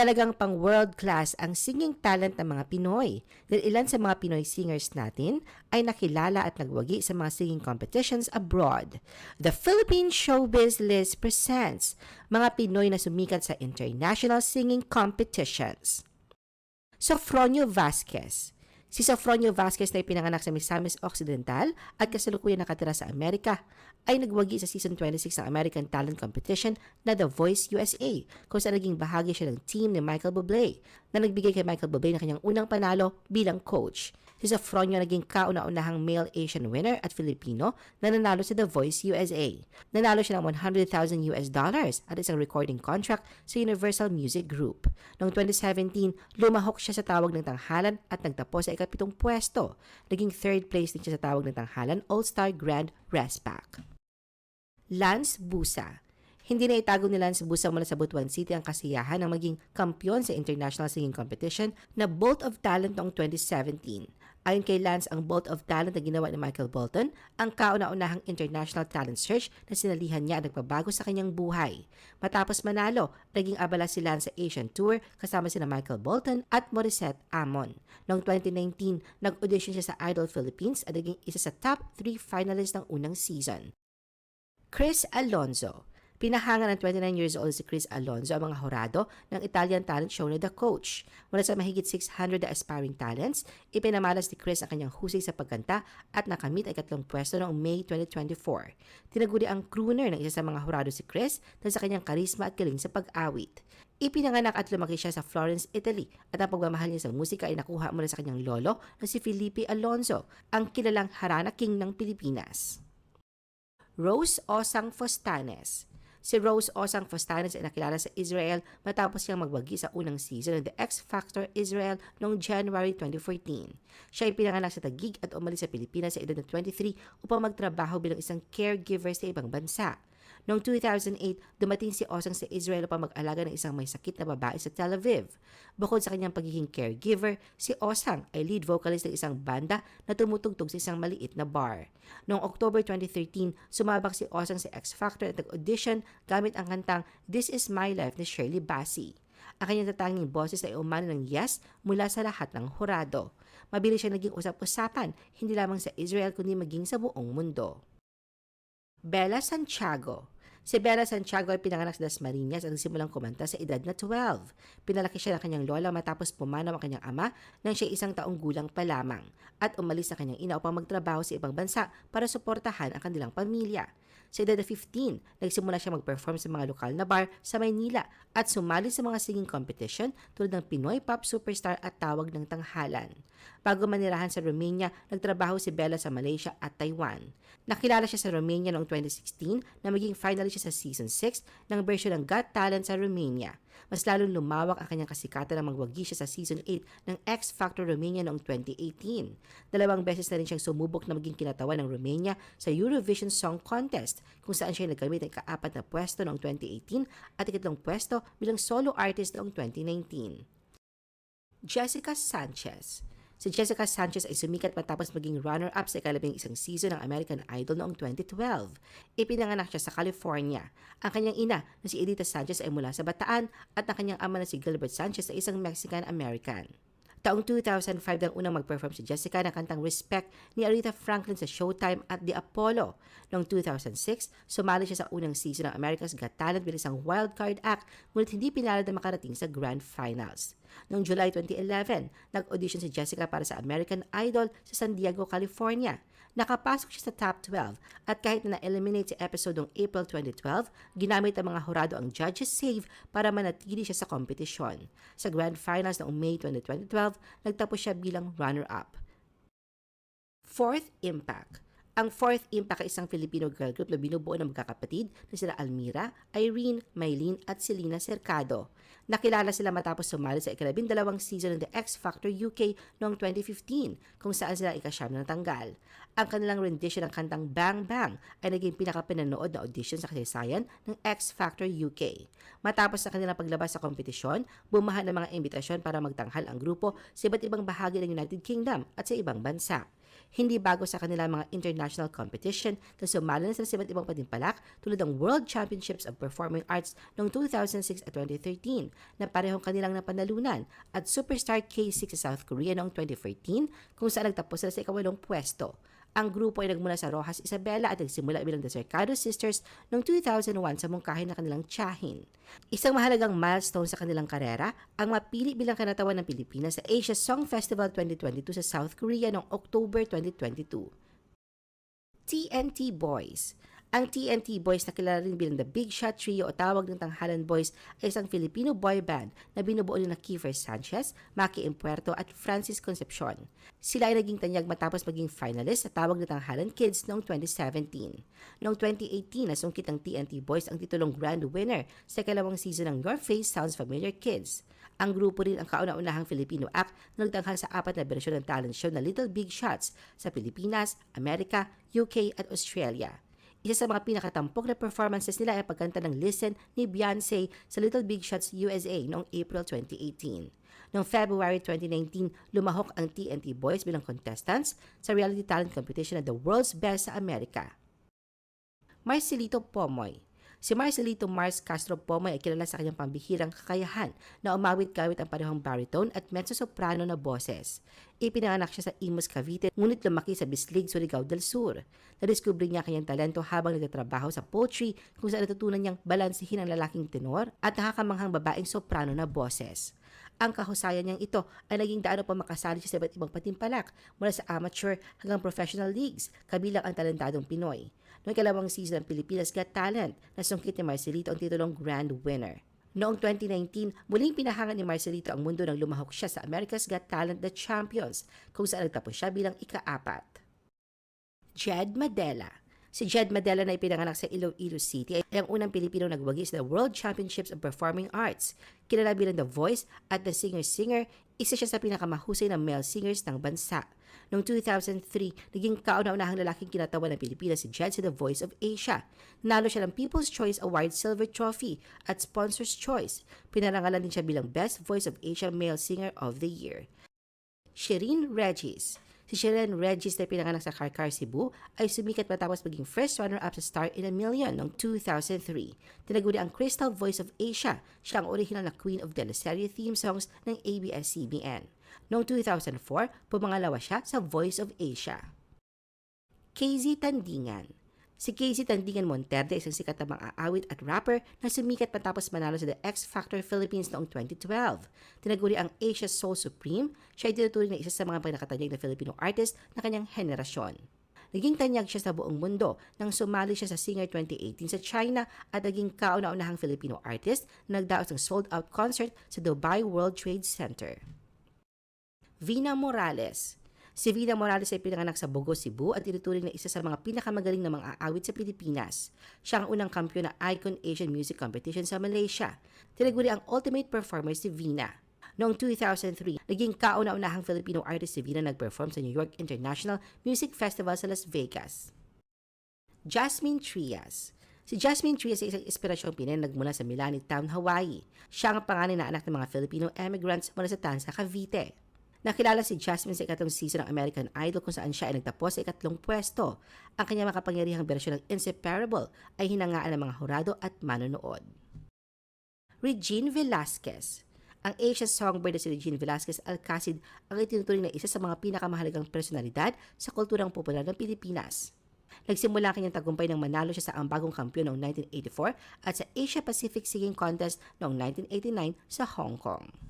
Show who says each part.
Speaker 1: Talagang pang world class ang singing talent ng mga Pinoy. Dahil ilan sa mga Pinoy singers natin ay nakilala at nagwagi sa mga singing competitions abroad. The Philippine Showbiz List presents mga Pinoy na sumikat sa international singing competitions. Sofronio Vasquez. Si Sofronio Vasquez na ipinanganak sa Misamis Occidental at kasalukuyan nakatira sa Amerika ay nagwagi sa Season 26 ng American Talent Competition na The Voice USA kung saan naging bahagi siya ng team ni Michael Bublé na nagbigay kay Michael Bublé ng kanyang unang panalo bilang coach. Si Sofronio naging kauna-unahang male Asian winner at Filipino na nanalo sa The Voice USA. Nanalo siya ng 100,000 US dollars at isang recording contract sa Universal Music Group. Noong 2017, lumahok siya sa tawag ng tanghalan at nagtapos sa ikapitong pwesto. Naging third place din siya sa tawag ng tanghalan All-Star Grand Respac. Lance Busa hindi na itago ni Lance Busa mula sa Butuan City ang kasiyahan ng maging kampyon sa international singing competition na Bolt of Talent noong 2017. Ayon kay Lance, ang Bolt of Talent na ginawa ni Michael Bolton, ang kauna-unahang international talent search na sinalihan niya at nagpabago sa kanyang buhay. Matapos manalo, naging abala si Lance sa Asian Tour kasama sina Michael Bolton at Morissette Amon. Noong 2019, nag-audition siya sa Idol Philippines at naging isa sa top 3 finalists ng unang season. Chris Alonzo Pinahanga ng 29 years old si Chris Alonzo ang mga horado ng Italian talent show na The Coach. Mula sa mahigit 600 na aspiring talents, ipinamalas ni Chris ang kanyang husay sa pagkanta at nakamit ay katlong pwesto noong May 2024. Tinaguri ang crooner ng isa sa mga horado si Chris dahil sa kanyang karisma at galing sa pag-awit. Ipinanganak at lumaki siya sa Florence, Italy at ang pagmamahal niya sa musika ay nakuha mula sa kanyang lolo na si Felipe Alonzo, ang kilalang Harana King ng Pilipinas. Rose Osang Fostanes Si Rose Osang Fostanes ay nakilala sa Israel matapos siyang magwagi sa unang season ng The X Factor Israel noong January 2014. Siya ay pinanganak sa Taguig at umalis sa Pilipinas sa edad na 23 upang magtrabaho bilang isang caregiver sa ibang bansa. Noong 2008, dumating si Osang sa Israel upang mag-alaga ng isang may sakit na babae sa Tel Aviv. Bukod sa kanyang pagiging caregiver, si Osang ay lead vocalist ng isang banda na tumutugtog sa isang maliit na bar. Noong October 2013, sumabak si Osang sa X Factor at nag-audition gamit ang kantang This Is My Life ni Shirley Bassey. Ang kanyang tatanging boses ay umano ng yes mula sa lahat ng hurado. Mabilis siya naging usap-usapan, hindi lamang sa Israel kundi maging sa buong mundo. Bella Santiago. Si Bella Santiago ay pinanganak sa Dasmariñas at nagsimulang kumanta sa edad na 12. Pinalaki siya ng kanyang lola matapos pumanaw ang kanyang ama nang siya isang taong gulang pa lamang at umalis sa kanyang ina upang magtrabaho sa ibang bansa para suportahan ang kanilang pamilya. Sa edad na 15, nagsimula siya mag-perform sa mga lokal na bar sa Maynila at sumali sa mga singing competition tulad ng Pinoy Pop Superstar at Tawag ng Tanghalan. Bago manirahan sa Romania, nagtrabaho si Bella sa Malaysia at Taiwan. Nakilala siya sa Romania noong 2016 na maging finalist siya sa Season 6 ng version ng Got Talent sa Romania. Mas lalong lumawak ang kanyang kasikatan nang magwagi siya sa Season 8 ng X Factor Romania noong 2018. Dalawang beses na rin siyang sumubok na maging kinatawan ng Romania sa Eurovision Song Contest kung saan siya nagkamit ng kaapat na pwesto noong 2018 at ikatlong pwesto bilang solo artist noong 2019. Jessica Sanchez Si Jessica Sanchez ay sumikat matapos maging runner-up sa ikalabing isang season ng American Idol noong 2012. Ipinanganak siya sa California. Ang kanyang ina na si Edita Sanchez ay mula sa Bataan at ang kanyang ama na si Gilbert Sanchez ay isang Mexican-American. Taong 2005 nang unang mag-perform si Jessica ng kantang Respect ni Aretha Franklin sa Showtime at The Apollo. Noong 2006, sumali siya sa unang season ng America's Got Talent bilang isang wildcard act ngunit hindi pinalad na makarating sa Grand Finals. Noong July 2011, nag-audition si Jessica para sa American Idol sa San Diego, California. Nakapasok siya sa top 12 at kahit na na-eliminate sa episode noong April 2012, ginamit ng mga hurado ang judges save para manatili siya sa kompetisyon. Sa Grand Finals noong May 2012, nagtapos siya bilang runner-up. Fourth Impact ang Fourth Impact ay isang Filipino girl group na binubuo ng magkakapatid na sila Almira, Irene, Maylene at Selena Cercado. Nakilala sila matapos sumali sa ikalabindalawang season ng The X Factor UK noong 2015 kung saan sila ikasyam na tanggal. Ang kanilang rendition ng kantang Bang Bang ay naging pinakapinanood na audition sa kasaysayan ng X Factor UK. Matapos sa kanilang paglabas sa kompetisyon, bumahan ng mga imbitasyon para magtanghal ang grupo sa iba't ibang bahagi ng United Kingdom at sa ibang bansa. Hindi bago sa kanila mga international competition na sumali na sila sa iba't ibang patimpalak tulad ng World Championships of Performing Arts noong 2006 at 2013 na parehong kanilang napanalunan at Superstar K6 sa South Korea noong 2014 kung saan nagtapos sila sa ikawalong pwesto. Ang grupo ay nagmula sa Rojas Isabela at nagsimula bilang The Cercado Sisters noong 2001 sa mungkahin na kanilang tiyahin. Isang mahalagang milestone sa kanilang karera ang mapili bilang kanatawan ng Pilipinas sa Asia Song Festival 2022 sa South Korea noong October 2022. TNT Boys ang TNT Boys na kilala rin bilang The Big Shot Trio o tawag ng Tanghalan Boys ay isang Filipino boy band na binubuo ni na Kiefer Sanchez, Maki Impuerto at Francis Concepcion. Sila ay naging tanyag matapos maging finalist sa tawag ng Tanghalan Kids noong 2017. Noong 2018, nasungkit ng TNT Boys ang titulong grand winner sa kalawang season ng Your Face Sounds Familiar Kids. Ang grupo rin ang kauna-unahang Filipino act na nagtanghal sa apat na bersyon ng talent show na Little Big Shots sa Pilipinas, Amerika, UK at Australia. Isa sa mga pinakatampok na performances nila ay pagkanta ng Listen ni Beyonce sa Little Big Shots USA noong April 2018. Noong February 2019, lumahok ang TNT Boys bilang contestants sa reality talent competition na The World's Best sa Amerika. Marcelito Pomoy Si Marcelito Mars Castro Pomoy ay kilala sa kanyang pambihirang kakayahan na umawit-gawit ang parehong baritone at mezzo-soprano na boses. Ipinanganak siya sa Imus, Cavite, ngunit lumaki sa Bislig, Surigao del Sur. Nadiskubre niya kanyang talento habang nagtatrabaho sa poultry kung saan natutunan niyang balansihin ang lalaking tenor at nakakamanghang babaeng soprano na boses. Ang kahusayan niyang ito ay naging daan upang makasali siya sa iba't ibang patimpalak mula sa amateur hanggang professional leagues, kabilang ang talentadong Pinoy. Noong ikalawang season ng Pilipinas Got Talent, nasungkit ni Marcelito ang titulong Grand Winner. Noong 2019, muling pinahangan ni Marcelito ang mundo nang lumahok siya sa America's Got Talent The Champions, kung saan nagtapos siya bilang ikaapat. Jed Madela Si Jed Madela na ipinanganak sa Iloilo City ay ang unang Pilipino nagwagi sa World Championships of Performing Arts. Kilala bilang The Voice at The Singer-Singer, isa siya sa pinakamahusay na male singers ng bansa. Noong 2003, naging kauna-unahang lalaking kinatawan ng Pilipinas si Jed sa The Voice of Asia. Nalo siya ng People's Choice Award Silver Trophy at Sponsor's Choice. Pinarangalan din siya bilang Best Voice of Asia Male Singer of the Year. Shireen Regis Si Sharon Regis na pinanganak sa Karkar, Cebu ay sumikat matapos maging first runner-up sa Star in a Million noong 2003. Tinaguri ang Crystal Voice of Asia. Siya ang original na queen of teleserye theme songs ng ABS-CBN. Noong 2004, pumangalawa siya sa Voice of Asia. KZ Tandingan Si Casey Tandingan Monterde, isang sikat na mga aawit at rapper na sumikat matapos manalo sa The X Factor Philippines noong 2012. Tinaguri ang Asia Soul Supreme, siya ay tinuturing na isa sa mga pinakatanyag na Filipino artist na kanyang henerasyon. Naging tanyag siya sa buong mundo nang sumali siya sa Singer 2018 sa China at naging kauna-unahang Filipino artist na nagdaos ng sold-out concert sa Dubai World Trade Center. Vina Morales Si Vida Morales ay pinanganak sa Bogo, Cebu at tinuturing na isa sa mga pinakamagaling na mga aawit sa Pilipinas. Siya ang unang kampiyon ng Icon Asian Music Competition sa Malaysia. Tinaguri ang ultimate performer si Vina. Noong 2003, naging kauna-unahang Filipino artist si Vina nag-perform sa New York International Music Festival sa Las Vegas. Jasmine Trias Si Jasmine Trias ay isang inspirasyong Pinay nagmula sa Milani Town, Hawaii. Siya ang pangalan na anak ng mga Filipino immigrants mula sa Tansa, Cavite. Nakilala si Jasmine sa ikatlong season ng American Idol kung saan siya ay nagtapos sa ikatlong pwesto. Ang kanyang makapangyarihang bersyon ng Inseparable ay hinangaan ng mga hurado at manonood. Regine Velasquez ang Asia songbird na si Regine Velasquez Alcacid ang itinuturing na isa sa mga pinakamahalagang personalidad sa kulturang popular ng Pilipinas. Nagsimula ang kanyang tagumpay nang manalo siya sa ang bagong kampiyon noong 1984 at sa Asia Pacific Singing Contest noong 1989 sa Hong Kong.